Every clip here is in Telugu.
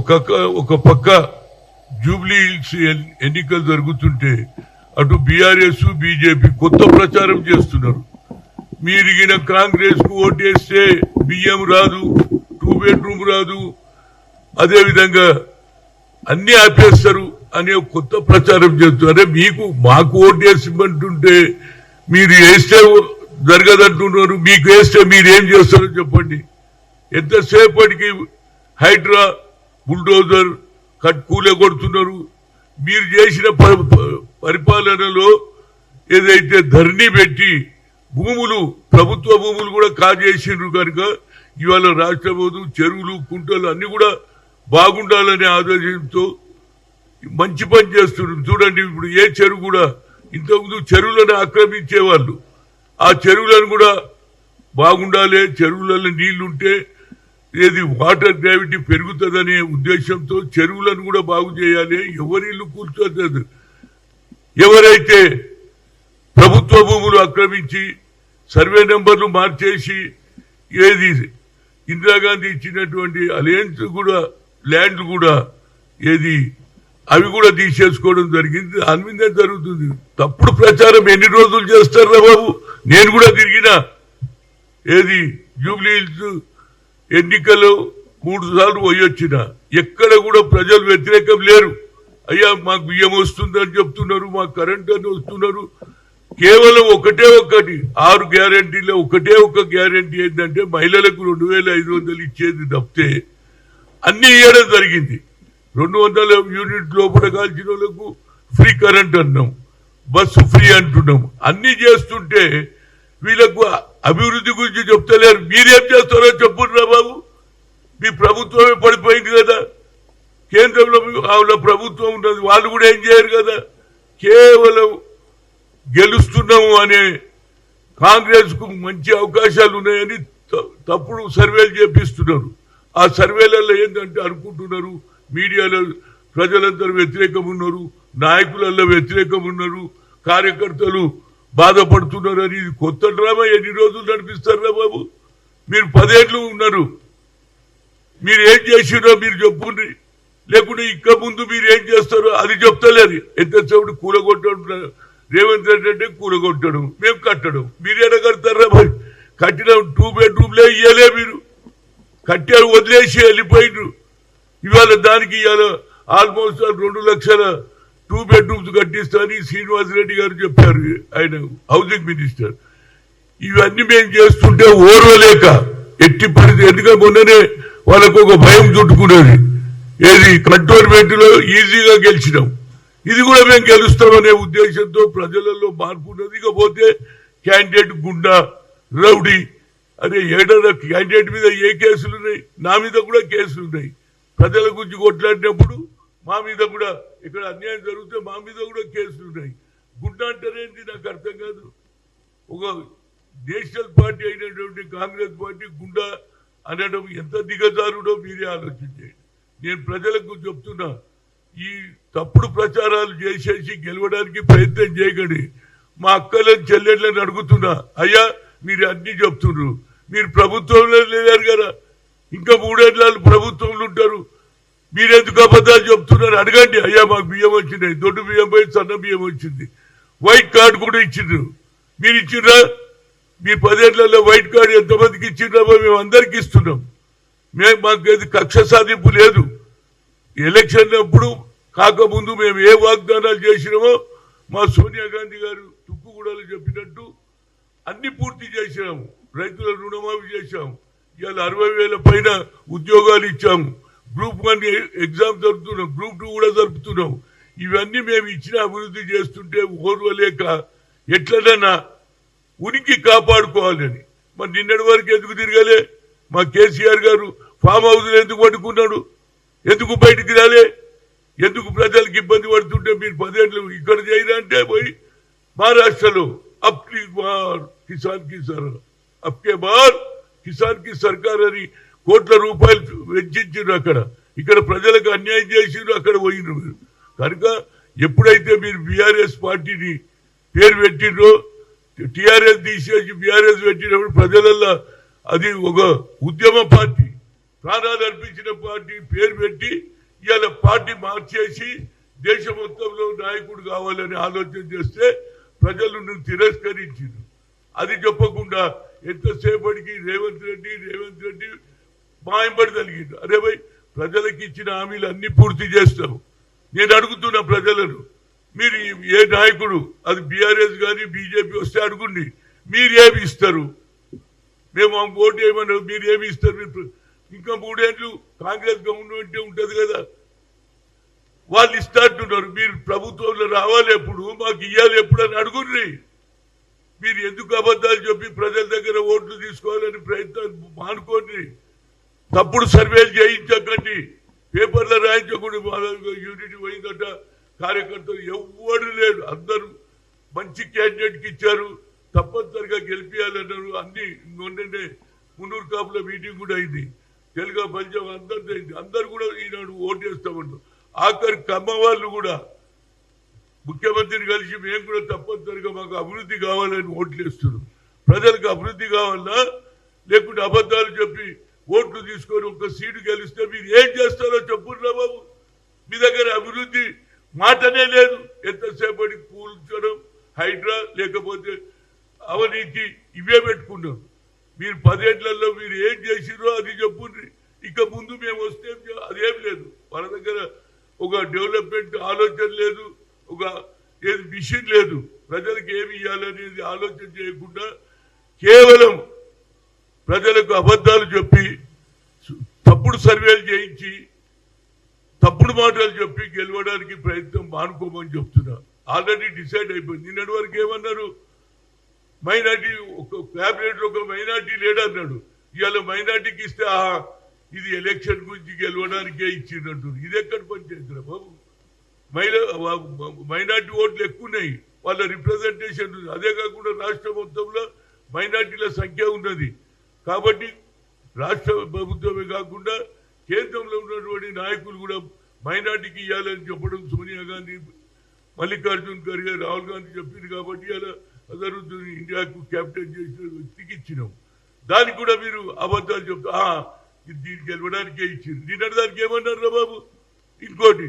ఒక ఒక పక్క జూబ్లీ హిల్స్ ఎన్నికలు జరుగుతుంటే అటు బీఆర్ఎస్ బీజేపీ కొత్త ప్రచారం చేస్తున్నారు. మీరు కాంగ్రెస్కు ఓటేస్తే బియ్యం రాదు టూ బెడ్రూమ్ రాదు అదేవిధంగా అన్ని ఆపేస్తారు అనే కొత్త ప్రచారం చేస్తారు అరే మీకు మాకు ఓటేసిమంటుంటే మీరు వేస్తే జరగదంటున్నారు మీకు వేస్తే మీరు ఏం చేస్తారో చెప్పండి. ఎంతసేపటికి హైడ్రా బుల్డోజర్ కట్ కూలే కొడుతున్నారు. మీరు చేసిన పరిపాలనలో ఏదైతే ధరణి పెట్టి భూములు ప్రభుత్వ భూములు కూడా కాజేసిండ్రు కనుక ఇవాళ రాష్ట్ర ప్రభుత్వం చెరువులు కుంటలు అన్ని కూడా బాగుండాలనే ఆదేశంతో మంచి పని చేస్తున్నారు. చూడండి ఇప్పుడు ఏ చెరువు కూడా ఇంతకుముందు చెరువులను ఆక్రమించేవాళ్ళు. ఆ చెరువులను కూడా బాగుండాలి చెరువులలో నీళ్ళుంటే ఏది వాటర్ గ్రావిటీ పెరుగుతుందనే ఉద్దేశంతో చెరువులను కూడా బాగు చేయాలి. ఎవరి ఇల్లు ఎవరైతే ప్రభుత్వ భూములు ఆక్రమించి సర్వే నెంబర్లు మార్చేసి ఏది ఇందిరాగాంధీ ఇచ్చినటువంటి అలయన్స్ కూడా ల్యాండ్ కూడా ఏది అవి కూడా తీసేసుకోవడం జరిగింది. దాని మీదే జరుగుతుంది. తప్పుడు ప్రచారం ఎన్ని రోజులు చేస్తారా బాబు? నేను కూడా తిరిగిన. ఏది? జూబ్లీ హిల్స్ ఎన్నికలు మూడు సార్లు పోయొచ్చిన ఎక్కడ కూడా ప్రజలు వ్యతిరేకం లేరు. అయ్యా మాకు బియ్యం వస్తుందని చెప్తున్నారు మాకు కరెంట్ అని వస్తున్నారు. కేవలం ఒకటే ఒకటి ఆరు గ్యారంటీలో ఒకటే ఒక గ్యారంటీ ఏంటంటే మహిళలకు రెండు వేల ఐదు వందలు ఇచ్చేది తప్పితే అన్ని ఇవ్వడం జరిగింది. రెండు వందల యూనిట్ లోపల కాల్చిన వాళ్ళకు ఫ్రీ కరెంట్ అన్నాం బస్సు ఫ్రీ అంటున్నాం. అన్ని చేస్తుంటే వీళ్ళకు అభివృద్ధి గురించి చెప్తలేరు. మీరేం చేస్తారో చెప్పుర్రా బాబు. మీ ప్రభుత్వమే పడిపోయింది కదా. కేంద్రంలో మీ- వాళ్ళ ప్రభుత్వం ఉన్నది. వాళ్ళు కూడా ఏం చేయరు కదా. కేవలం గెలుస్తున్నాము అనే కాంగ్రెస్కు మంచి అవకాశాలు ఉన్నాయని త- తప్పుడు సర్వేలు చేపిస్తున్నారు. ఆ సర్వేలలో ఏంటంటే అనుకుంటున్నారు మీడియాలో ప్రజలందరూ వ్యతిరేకం ఉన్నారు నాయకులలో వ్యతిరేకం ఉన్నారు కార్యకర్తలు బాధపడుతున్నారు అని ఇది కొత్త డ్రామా ఎన్ని రోజులు నడిపిస్తారా బాబు? మీరు పదేళ్ళు ఉన్నారు. మీరు ఏం చేసిరో మీరు చెప్పుండ్రి లేకుంటే ఇక ముందు మీరు ఏం చేస్తారో అది చెప్తలేరు ఎంతసేపు కూలగొట్టడం? రేవంత్ రెడ్డి అంటే కూలగొట్టడం మేము కట్టడం. మీరు ఎక్కడ కడతారా మరి కట్టిన టూ బెడ్రూమ్లే ఇయ్యలే మీరు. కట్టారు వదిలేసి వెళ్ళిపోయిండ్రు. ఇవాళ దానికి ఇవాళ ఆల్మోస్ట్ రెండు లక్షల టూ బెడ్రూమ్స్ కట్టిస్తారని శ్రీనివాస్ రెడ్డి గారు చెప్పారు ఆయన హౌసింగ్ మినిస్టర్. ఇవన్నీ మేము చేస్తుంటే ఓర్వలేక ఎట్టి పరిస్థితి ఎందుకంటే మొన్ననే వాళ్ళకు ఒక భయం చుట్టుకునేది ఏది? కంటోన్మెంట్లో ఈజీగా గెలిచినాం. ఇది కూడా మేము గెలుస్తామనే ఉద్దేశంతో ప్రజలలో మార్పు ఉన్నది. ఇకపోతే క్యాండిడేట్ గుండా రౌడీ అదే ఏడాది క్యాండిడేట్ మీద ఏ కేసులు ఉన్నాయి నా మీద కూడా కేసులు ఉన్నాయి ప్రజల గురించి కొట్లాడినప్పుడు మా మీద కూడా ఇక్కడ అన్యాయం జరిగితే మా మీద కూడా కేసులు ఉన్నాయి. గుండా అంటారేంటి నాకు అర్థం కాదు. ఒక నేషనల్ పార్టీ అయినటువంటి కాంగ్రెస్ పార్టీ గుండా అనడం ఎంత దిగజారుడో మీరే ఆలోచించండి నేను ప్రజలకు చెప్తున్నా ఈ తప్పుడు ప్రచారాలు చేసేసి గెలవడానికి ప్రయత్నం చేయకండి. మా అక్కలను చెల్లెళ్ళని అడుగుతున్నా అయ్యా మీరు అన్ని చెప్తున్నారు. మీరు ప్రభుత్వంలో లేరు కదా. ఇంకా మూడేళ్ళు ప్రభుత్వంలో ఉంటారు. మీరెందుకు అబద్ధాలు చెప్తున్నారు? అడగండి. అయ్యా మాకు బియ్యం వచ్చినాయి దొడ్డు బియ్యం పోయి సన్న బియ్యం వచ్చింది. వైట్ కార్డు కూడా ఇచ్చిండ్రు. మీరు ఇచ్చిండ్రా? మీ పదేళ్ళలో వైట్ కార్డు ఎంతమందికి ఇచ్చిండ్రామో మేము అందరికి ఇస్తున్నాం. మేము మాకు ఏది కక్ష సాధింపు లేదు. ఎలక్షన్ అప్పుడు కాకముందు మేము ఏ వాగ్దానాలు చేసినామో మా సోనియా గాంధీ గారు తుక్కుగూడలో చెప్పినట్టు అన్ని పూర్తి చేసినాము. రైతుల రుణమాఫీ చేశాము. ఇవాళ అరవై వేల పైన ఉద్యోగాలు ఇచ్చాము. గ్రూప్ వన్ ఎగ్జామ్ జరుపుతున్నాం గ్రూప్ టూ కూడా జరుపుతున్నాం. ఇవన్నీ మేము ఇచ్చిన అభివృద్ధి చేస్తుంటే ఓర్వలేక ఎట్లనన్నా ఉనికి కాపాడుకోవాలని. మరి నిన్నటి వరకు ఎందుకు తిరగలే? మా కేసీఆర్ గారు ఫామ్ హౌస్ ఎందుకు పట్టుకున్నాడు ఎందుకు బయటికి రాలే? ఎందుకు ప్రజలకు ఇబ్బంది పడుతుంటే మీరు పదేళ్ళు ఇక్కడ చేయరా అంటే పోయి మహారాష్ట్రలో అప్ బార్ కిసాన్కి సర్ అప్ కే బార్ కిసాన్కి సర్కార్ అని కోట్ల రూపాయలు వెచ్చించారు అక్కడ. ఇక్కడ ప్రజలకు అన్యాయం చేసిండ్రు అక్కడ పోయినారు మీరు. కనుక ఎప్పుడైతే మీరు బీఆర్ఎస్ పార్టీని పేరు పెట్టినో టిఆర్ఎస్ తీసేసి బీఆర్ఎస్ పెట్టినప్పుడు ప్రజలల్లో అది ఒక ఉద్యమ పార్టీ ప్రాణాలు అర్పించిన పార్టీ పేరు పెట్టి ఇవాళ పార్టీ మార్చేసి దేశ మొత్తంలో నాయకుడు కావాలని ఆలోచన చేస్తే ప్రజలు నువ్వు తిరస్కరించిండు అది చెప్పకుండా ఎంతసేపటికి రేవంత్ రెడ్డి రేవంత్ రెడ్డి మాయంబడి కలిగిండు అరే భయ్ ప్రజలకు ఇచ్చిన హామీలు అన్ని పూర్తి చేస్తాం నేను అడుగుతున్న ప్రజలను మీరు ఏ నాయకుడు అది బీఆర్ఎస్ కానీ బీజేపీ వస్తే అడుగుండి మీరు ఏమి ఇస్తారు? మేము ఓటు ఏమన్నారు మీరు ఏమి ఇస్తారు? మీరు ఇంకా మూడేళ్ళు కాంగ్రెస్ గవర్నమెంట్ ఉంటుంది కదా. వాళ్ళు ఇస్తాంటున్నారు మీరు ప్రభుత్వంలో రావాలి ఎప్పుడు మాకు ఇవ్వాలి ఎప్పుడు అని అడుగుండ్రి. మీరు ఎందుకు అబద్ధాలు చెప్పి ప్రజల దగ్గర ఓట్లు తీసుకోవాలని ప్రయత్నం మానుకోండి. తప్పుడు సర్వేలు చేయించకండి. పేపర్లో రాయించకుండా మా యూనిట్ పోయిందట. కార్యకర్తలు ఎవ్వరు లేరు. అందరూ మంచి క్యాండిడేట్కి ఇచ్చారు. తప్పనిసరిగా గెలిపించాలన్నారు అన్ని మొన్ననే మున్నూరు కాపుల మీటింగ్ కూడా అయింది. తెలుగు పంచం అందరితో అయింది. అందరు కూడా ఈనాడు ఓటు వేస్తామన్నారు. ఆఖరి కమ్మ వాళ్ళు కూడా ముఖ్యమంత్రిని కలిసి మేము కూడా తప్పనిసరిగా మాకు అభివృద్ధి కావాలని ఓట్లు వేస్తున్నాం. ప్రజలకు అభివృద్ధి కావాలా? లేకుంటే అబద్ధాలు చెప్పి ఓట్లు తీసుకొని ఒక సీటు గెలిస్తే మీరు ఏం చేస్తారో చెప్పుర్రా బాబు. మీ దగ్గర అభివృద్ధి మాటనే లేదు. ఎంతసేపటి కూల్చడం హైడ్రా లేకపోతే అవినీతి ఇవే పెట్టుకున్నాం మీరు పదేళ్ళలో మీరు ఏం చేసిరో అది చెప్పుండ్రి. ఇక ముందు మేము వస్తే అదేం లేదు. మన దగ్గర ఒక డెవలప్మెంట్ ఆలోచన లేదు. ఒక ఏది మిషన్ లేదు. ప్రజలకు ఏమి ఇవ్వాలనేది ఆలోచన చేయకుండా కేవలం ప్రజలకు అబద్ధాలు చెప్పి తప్పుడు సర్వేలు చేయించి తప్పుడు మాటలు చెప్పి గెలవడానికి ప్రయత్నం మానుకోమని చెప్తున్నా. ఆల్రెడీ డిసైడ్ అయిపోయింది. నిన్నటి వరకు ఏమన్నారు? మైనార్టీ ఒక క్యాబినెట్ ఒక మైనార్టీ లేడన్నాడు ఇవాళ మైనార్టీకి ఇస్తే ఆహా ఇది ఎలక్షన్ గురించి గెలవడానికే ఇచ్చిందంటు ఇది ఎక్కడ పనిచేస్తున్నా బాబు? మహిళ మైనార్టీ ఓట్లు ఎక్కువ ఉన్నాయి వాళ్ళ రిప్రజెంటేషన్ ఉంది. అదే కాకుండా రాష్ట్ర మొత్తంలో మైనార్టీల సంఖ్య ఉన్నది. కాబట్టి రాష్ట్ర ప్రభుత్వమే కాకుండా కేంద్రంలో ఉన్నటువంటి నాయకులు కూడా మైనార్టీకి ఇవ్వాలని చెప్పడం సోనియా గాంధీ మల్లికార్జున్ ఖర్గే రాహుల్ గాంధీ చెప్పింది కాబట్టి అలా అజరుద్దీన్ ఇండియాకు క్యాప్టెన్ చేసిన వ్యక్తికి ఇచ్చినాం. దానికి కూడా మీరు అబద్ధాలు చెప్తా దీనికి గెలవడానికే ఇచ్చింది. నిన్నటి దానికి ఏమన్నారు రా బాబు? ఇంకోటి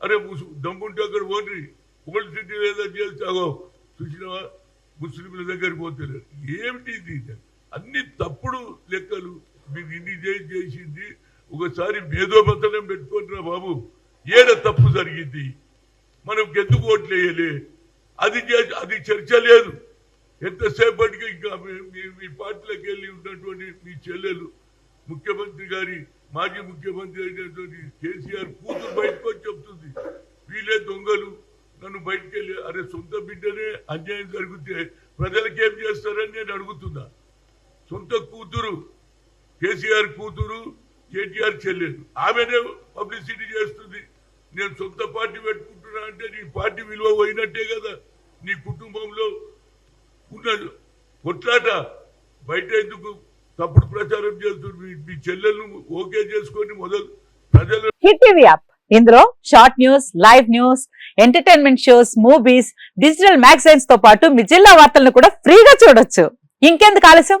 అరే ముసు దమ్ముంటే అక్కడ ఓన్రి ఓల్డ్ సిటీ లేదా చేస్తాగో చూసినావా? ముస్లింల దగ్గరికి పోతలేరు ఏమిటి ఇది? అన్ని తప్పుడు లెక్కలు మీకు ఇన్ని చేసింది. ఒకసారి మేధోపతనం పెట్టుకుంటున్నా బాబు. ఏడ తప్పు జరిగింది? మనం ఎందుకు ఓట్లేయలే అది అది చర్చ లేదు. ఎంతసేపటికి ఇంకా మీ- మీ- మీ పార్టీలోకి వెళ్ళి ఉన్నటువంటి మీ చెల్లెలు ముఖ్యమంత్రి గారి మాజీ ముఖ్యమంత్రి అయినటువంటి కేసీఆర్ కూతురు బయటకు వచ్చి చెప్తుంది. వీళ్ళే దొంగలు. నన్ను బయటకు వెళ్ళి అరే సొంత బిడ్డనే అన్యాయం జరిగితే ప్రజలకేం చేస్తారని నేను అడుగుతున్నా. సొంత కూతురు కేసీఆర్ కూతురు కేటీఆర్ చెల్లెలు ఆమెనే పబ్లిసిటీ చేస్తుంది. నేను సొంత పార్టీ పెట్టుకుంటున్నా అంటే నీ పార్టీ విలువ పోయినట్టే కదా. నీ కుటుంబంలో ఉన్న కొట్లాట బయట ఎందుకు తప్పుడు ప్రచారం చేస్తుంది మీ- మీ చెల్లెలను ఓకే చేసుకొని మొదలు ప్రజలు టీవీ యాప్. ఇందులో short news live news entertainment shows movies digital మ్యాగజైన్స్తో పాటు మీ జిల్లా వార్తలను కూడా ఫ్రీగా చూడొచ్చు. ఇంకెందుకు ఆలస్యం?